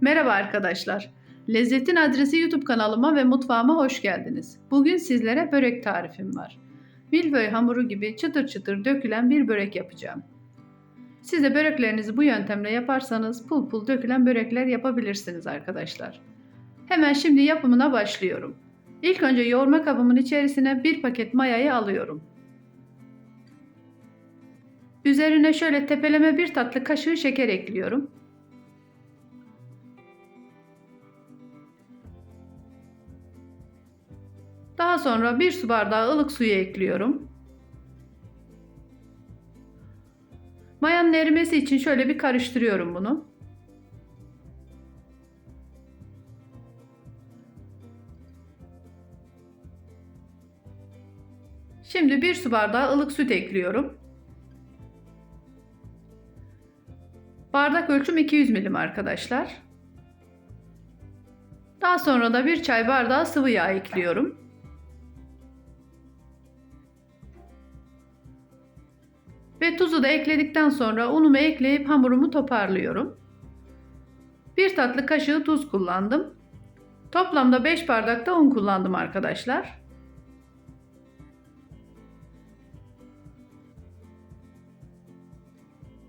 Merhaba arkadaşlar. Lezzetin Adresi YouTube kanalıma ve mutfağıma hoş geldiniz. Bugün sizlere börek tarifim var. Milföy hamuru gibi çıtır çıtır dökülen bir börek yapacağım. Siz de böreklerinizi bu yöntemle yaparsanız pul pul dökülen börekler yapabilirsiniz arkadaşlar. Hemen şimdi yapımına başlıyorum. İlk önce yoğurma kabımın içerisine bir paket mayayı alıyorum. Üzerine şöyle tepeleme bir tatlı kaşığı şeker ekliyorum. Daha sonra bir su bardağı ılık suyu ekliyorum. Mayanın erimesi için şöyle bir karıştırıyorum bunu. Şimdi bir su bardağı ılık süt ekliyorum. Bardak ölçüm 200 milim arkadaşlar. Daha sonra da bir çay bardağı sıvı yağ ekliyorum. Ve tuzu da ekledikten sonra unumu ekleyip hamurumu toparlıyorum. Bir tatlı kaşığı tuz kullandım. Toplamda 5 bardak da un kullandım arkadaşlar.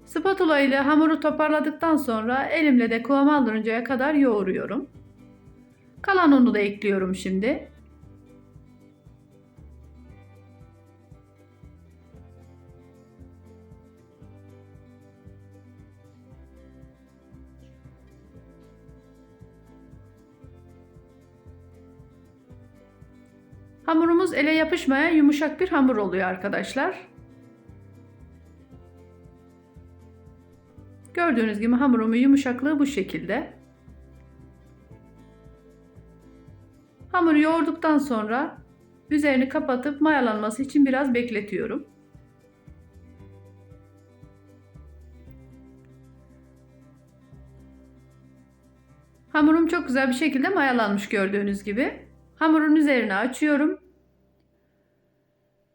Spatula ile hamuru toparladıktan sonra elimle de kıvam aldırıncaya kadar yoğuruyorum. Kalan unu da ekliyorum şimdi. Hamurumuz ele yapışmayan yumuşak bir hamur oluyor arkadaşlar. Gördüğünüz gibi hamurumun yumuşaklığı bu şekilde. Hamuru yoğurduktan sonra üzerini kapatıp mayalanması için biraz bekletiyorum. Hamurum çok güzel bir şekilde mayalanmış gördüğünüz gibi. Hamurun üzerine açıyorum.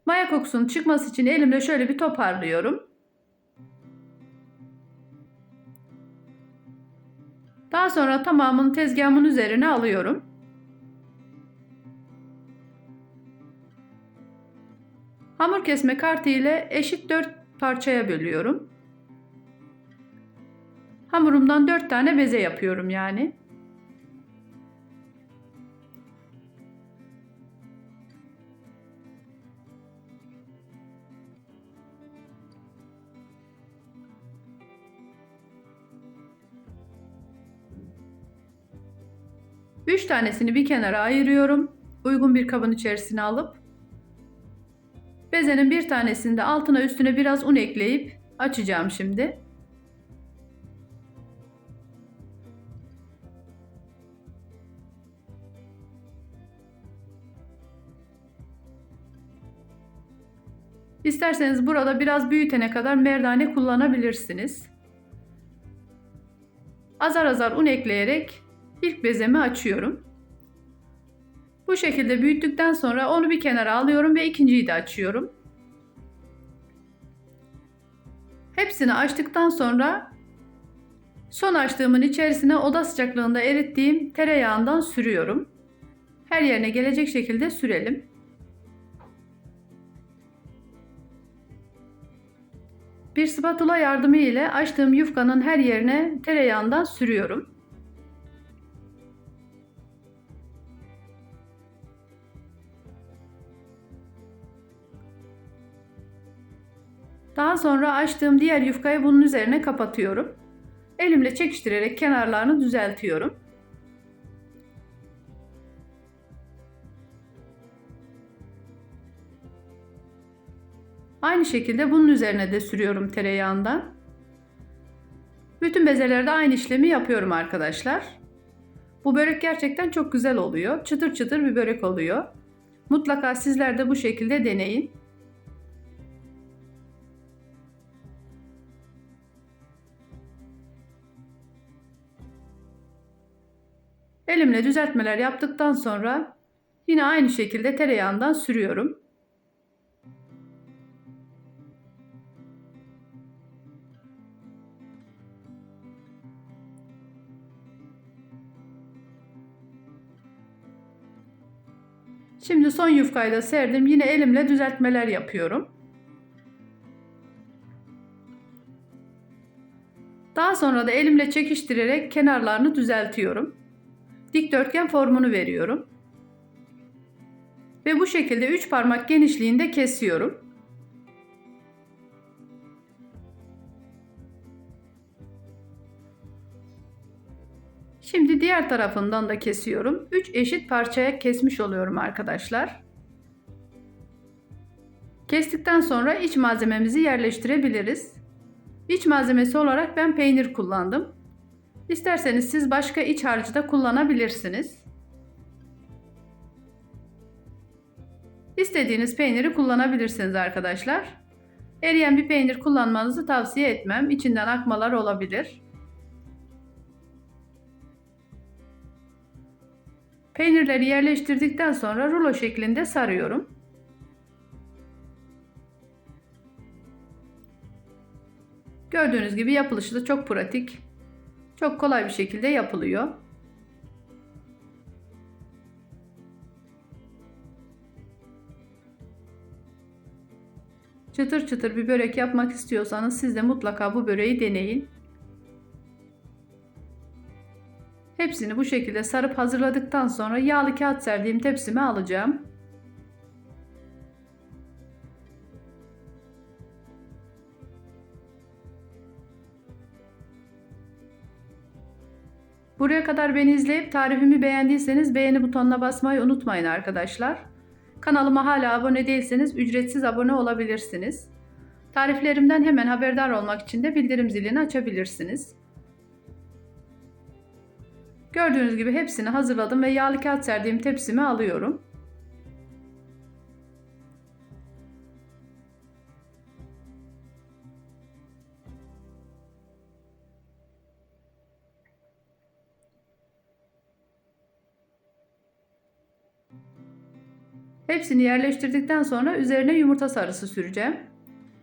Maya kokusunun çıkması için elimle şöyle bir toparlıyorum. Daha sonra tamamını tezgahımın üzerine alıyorum. Hamur kesme kartı ile eşit 4 parçaya bölüyorum. Hamurumdan 4 tane beze yapıyorum yani. Üç tanesini bir kenara ayırıyorum. Uygun bir kabın içerisine alıp bezenin bir tanesini de altına üstüne biraz un ekleyip açacağım şimdi. İsterseniz burada biraz büyütene kadar merdane kullanabilirsiniz. Azar azar un ekleyerek ilk bezemi açıyorum. Bu şekilde büyüttükten sonra onu bir kenara alıyorum ve ikinciyi de açıyorum. Hepsini açtıktan sonra son açtığımın içerisine oda sıcaklığında erittiğim tereyağından sürüyorum. Her yerine gelecek şekilde sürelim. Bir spatula yardımı ile açtığım yufkanın her yerine tereyağından sürüyorum. Daha sonra açtığım diğer yufkayı bunun üzerine kapatıyorum. Elimle çekiştirerek kenarlarını düzeltiyorum. Aynı şekilde bunun üzerine de sürüyorum tereyağından. Bütün bezelerde aynı işlemi yapıyorum arkadaşlar. Bu börek gerçekten çok güzel oluyor. Çıtır çıtır bir börek oluyor. Mutlaka sizler de bu şekilde deneyin. Elimle düzeltmeler yaptıktan sonra yine aynı şekilde tereyağından sürüyorum. Şimdi son yufkayı da serdim. Yine elimle düzeltmeler yapıyorum. Daha sonra da elimle çekiştirerek kenarlarını düzeltiyorum. Dikdörtgen formunu veriyorum. Ve bu şekilde 3 parmak genişliğinde kesiyorum. Şimdi diğer tarafından da kesiyorum. 3 eşit parçaya kesmiş oluyorum arkadaşlar. Kestikten sonra iç malzememizi yerleştirebiliriz. İç malzemesi olarak ben peynir kullandım. İsterseniz siz başka iç harcı da kullanabilirsiniz. İstediğiniz peyniri kullanabilirsiniz arkadaşlar. Eriyen bir peynir kullanmanızı tavsiye etmem. İçinden akmalar olabilir. Peynirleri yerleştirdikten sonra rulo şeklinde sarıyorum. Gördüğünüz gibi yapılışı da çok pratik. Çok kolay bir şekilde yapılıyor. Çıtır çıtır bir börek yapmak istiyorsanız siz de mutlaka bu böreği deneyin. Hepsini bu şekilde sarıp hazırladıktan sonra yağlı kağıt serdiğim tepsime alacağım. Buraya kadar beni izleyip tarifimi beğendiyseniz beğeni butonuna basmayı unutmayın arkadaşlar. Kanalıma hala abone değilseniz ücretsiz abone olabilirsiniz. Tariflerimden hemen haberdar olmak için de bildirim zilini açabilirsiniz. Gördüğünüz gibi hepsini hazırladım ve yağlı kağıt serdiğim tepsime alıyorum. Hepsini yerleştirdikten sonra üzerine yumurta sarısı süreceğim.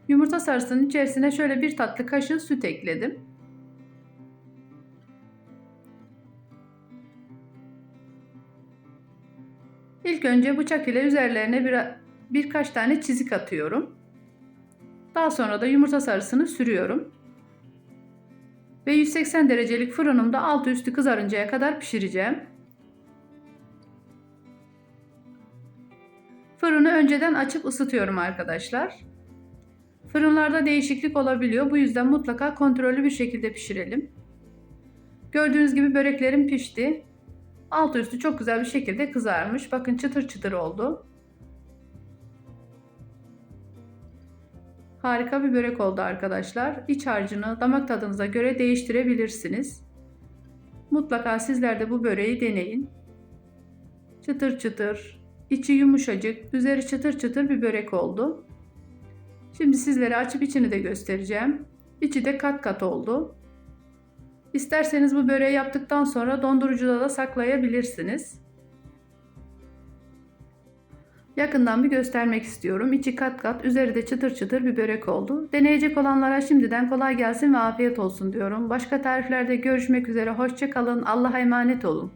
Yumurta sarısının içerisine şöyle bir tatlı kaşığı süt ekledim. İlk önce bıçak ile üzerlerine bir, birkaç tane çizik atıyorum. Daha sonra da yumurta sarısını sürüyorum. Ve 180 derecelik fırınımda altı üstü kızarıncaya kadar pişireceğim. Fırını önceden açıp ısıtıyorum arkadaşlar. Fırınlarda değişiklik olabiliyor. Bu yüzden mutlaka kontrollü bir şekilde pişirelim. Gördüğünüz gibi böreklerim pişti. Altı üstü çok güzel bir şekilde kızarmış. Bakın çıtır çıtır oldu. Harika bir börek oldu arkadaşlar. İç harcını damak tadınıza göre değiştirebilirsiniz. Mutlaka sizler de bu böreği deneyin. Çıtır çıtır, içi yumuşacık, üzeri çıtır çıtır bir börek oldu. Şimdi sizlere açıp içini de göstereceğim. İçi de kat kat oldu. İsterseniz bu böreği yaptıktan sonra dondurucuda da saklayabilirsiniz. Yakından bir göstermek istiyorum. İçi kat kat, üzeri de çıtır çıtır bir börek oldu. Deneyecek olanlara şimdiden kolay gelsin ve afiyet olsun diyorum. Başka tariflerde görüşmek üzere. Hoşçakalın. Allah'a emanet olun.